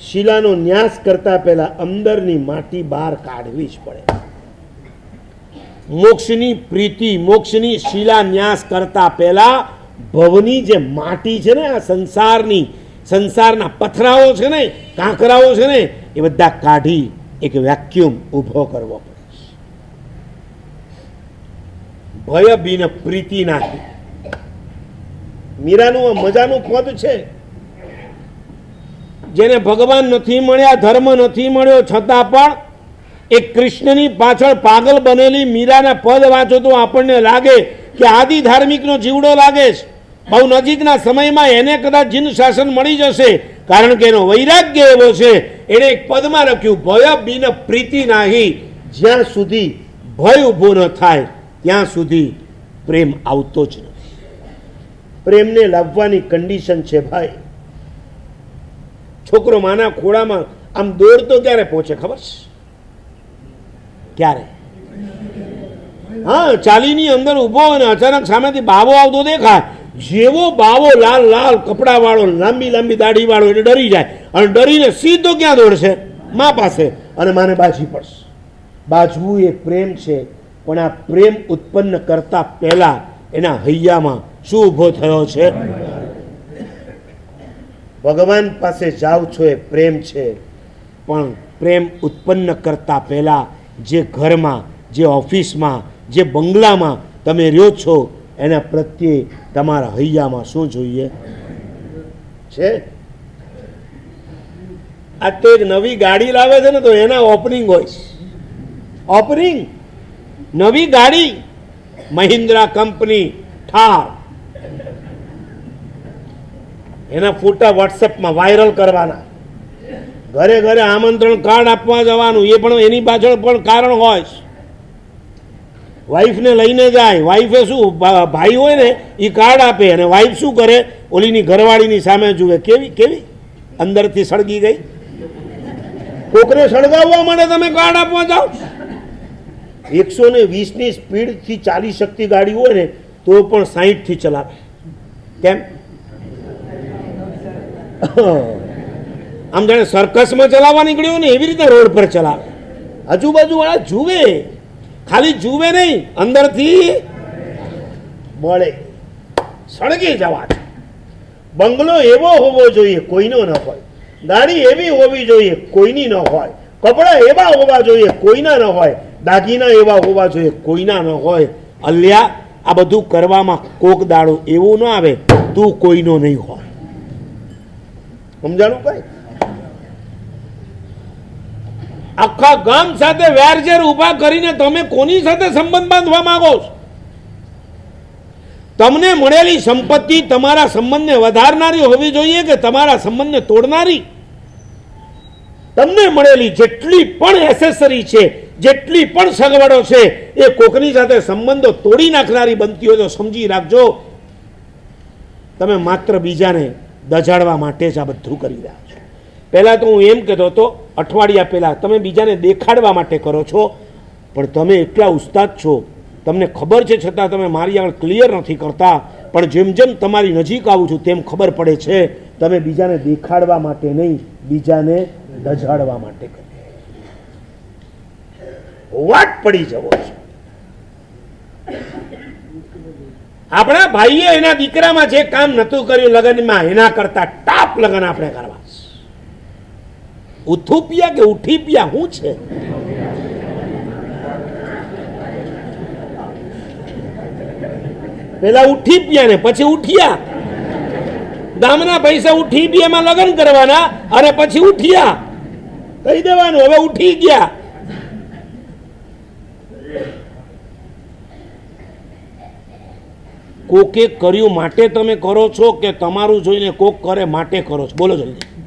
શિલાનો ન્યાસ કરતા પહેલા અંદરની માટી બહાર કાઢવી જ પડે. મોક્ષની પ્રીતિ, મોક્ષની શિલા ન્યાસ કરતા પહેલા ભવની જે માટી છે ને, આ સંસારની, સંસારના પથરાઓ છે ને, કાંકરાઓ છે ને, એ બધા કાઢી એક વેક્યુમ ઊભો કરવો પડે. ભય બિન પ્રીતિ નાખી. મીરાનું મજાનું પદ છે. જેને ભગવાન નથી મળ્યા, ધર્મ નથી મળ્યો, છતાં પણ એ કૃષ્ણની પાછળ પાગલ બનેલી મીરાના પદ વાંચો તો આપણને લાગે કે આદિ ધાર્મિકનો જીવડો લાગે છે. બહુ નજીકના સમયમાં એને કદાચ જીન શાસન મળી જશે, કારણ કે એનો વૈરાગ્ય એવો છે. એણે એક પદમાં લખ્યું, ભય બિન પ્રીતિ નાહી, જ્યાં સુધી ભય ઊભો ન થાય, ત્યાં સુધી પ્રેમ આવતો જ નથી. પ્રેમને લાવવાની કન્ડિશન છે ભાઈ. છોકરો માના ખોળામાં આમ દોડતો ક્યારે પહોંચે ખબર છે? ક્યારે? હા, ચાલીની અંદર ઊભો અને અચાનક સામેથી બાવો આવતો દેખાય. જેવો બાવો લાલ લાલ કપડા વાળો લાંબી લાંબી દાઢી વાળો એટલે ડરી જાય. અને ડરીને સીધો ક્યાં દોડશે? મા પાસે. અને માને બાજી પડશે. બાજવું એ પ્રેમ છે, પણ આ પ્રેમ ઉત્પન્ન કરતા પહેલા એના હૈયામાં શું ઊભો થયો છે? ભગવાન પાસે જાઓ છો એ પ્રેમ છે. પણ પ્રેમ ઉત્પન્ન કરતા પહેલાં જે ઘરમાં, જે ઓફિસમાં, જે બંગલામાં તમે રહ્યો છો, એના પ્રત્યે તમારા હૈયામાં શું જોઈએ? છે? આ તો એક નવી ગાડી લાવે છે ને તો એના ઓપનિંગ હોય. ઓપનિંગ નવી ગાડી? મહિન્દ્રા કંપની ઠાર એના ફોટા વોટ્સએપમાં વાયરલ કરવાના. ઘરે ઘરે આમંત્રણ કાર્ડ આપવા જવાનું, એ પણ એની પાછળ પણ કારણ હોય વાઈફને લઈને જાય વાઈફે શું ભાઈ હોય ને એ કાર્ડ આપે અને વાઈફ શું કરે? ઓલીની ઘરવાળીની સામે જુએ. કેવી કેવી? અંદરથી સળગી ગઈ. કોકને સળગાવવા માટે તમે કાર્ડ આપવા જાઓ એકસો ને વીસની સ્પીડથી ચાલી શકતી ગાડી હોય ને, તો પણ સાહીઠથી ચલાવે. કેમ? આમ જાણે સર્કસમાં ચલાવવા નીકળ્યો ને એવી રીતે રોડ પર ચલાવે. આજુબાજુ વાળા જુએ. ખાલી જુએ નહીં, અંદરથી મળે સળગી જવા બંગલો એવો હોવો જોઈએ, કોઈનો ન હોય. દાઢી એવી હોવી જોઈએ, કોઈની ન હોય. કપડાં એવા હોવા જોઈએ, કોઈના ન હોય. દાગીના એવા હોવા જોઈએ, કોઈના ન હોય. અલ્યા, આ બધું કરવામાં કોક દાડો એવું ન આવે, તું કોઈનો નહીં હોય. સમજાણું ભાઈ આખા ગામ સાથે વેરઝેર ઊભા કરીને તમે કોની સાથે સંબંધ બાંધવા માંગો છો? તમને મળેલી સંપત્તિ તમારા સંબંધને વધારનારી હોવી જોઈએ કે તમારા સંબંધને તોડનારી? તમને મળેલી જેટલી પણ એસેસરી છે, જેટલી પણ સગવડો છે, એ કોકની સાથે સંબંધો તોડી નાખનારી બનતી હોય તો સમજી રાખજો. તમે માત્ર બીજાને દજાડવા માટે જ આ બધું કરી રહ્યા છો. પહેલાં તો હું એમ કહેતો હતો, અઠવાડિયા પહેલાં, તમે બીજાને દેખાડવા માટે કરો છો, પણ તમે એટલા ઉસ્તાદ છો. તમને ખબર છે છતાં તમે મારી આગળ ક્લિયર નથી કરતા, પણ જેમ જેમ તમારી નજીક આવું છું તેમ ખબર પડે છે, તમે બીજાને દેખાડવા માટે નહીં, બીજાને દજાડવા માટે કરો વાટ પડી જવો છે. આપણા ભાઈએ એના દીકરામાં જે કામ નતું કર્યું લગ્નમાં, એના કરતા ટાપ લગ્ન આપણે કરવા. ઉથુપિયા કે ઉઠીપિયા શું છે? પેલા ઉઠી પ્યા ને, પછી ઉઠ્યા. ગામના પૈસા ઉઠી પ્યામાં લગ્ન કરવાના, અને પછી ઉઠ્યા. કહી દેવાનું, હવે ઉઠી ગયા. કોકે કર્યું માટે તમે કરો છો કે તમારું જોઈને કોક કરે માટે કરો છો? બોલો જલ્દી.